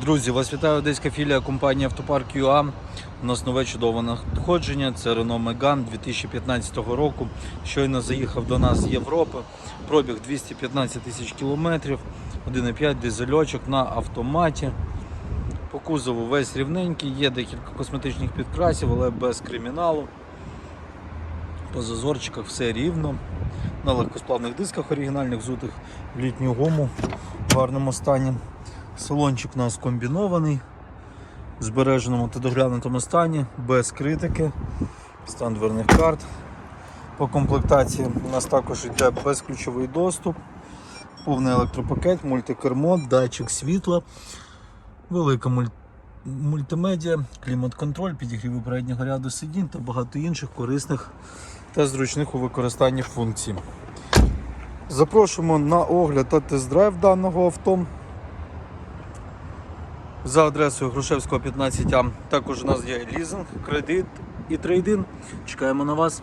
Друзі, вас вітає одеська філія компанії Автопарк ЮА. У нас нове чудове надходження. Це Renault Megane 2015 року. Щойно заїхав до нас з Європи. Пробіг 215 тисяч кілометрів, 1,5 дизельочок на автоматі. По кузову весь рівненький, є декілька косметичних підкрасів, але без криміналу. По зазорчиках все рівно. На легкосплавних дисках оригінальних взутих в літню гуму в гарному стані. Салончик у нас комбінований, в збереженому та доглянутому стані, без критики, стан дверних карт. По комплектації у нас також йде безключовий доступ, повний електропакет, мультикермо, датчик світла, велика муль- мультимедіа, клімат-контроль, підігріви переднього ряду сидінь та багато інших корисних та зручних у використанні функцій. Запрошуємо на огляд та тест-драйв даного авто за адресою Грушевського 15А. Також у нас є лізинг, кредит і трейдин. Чекаємо на вас.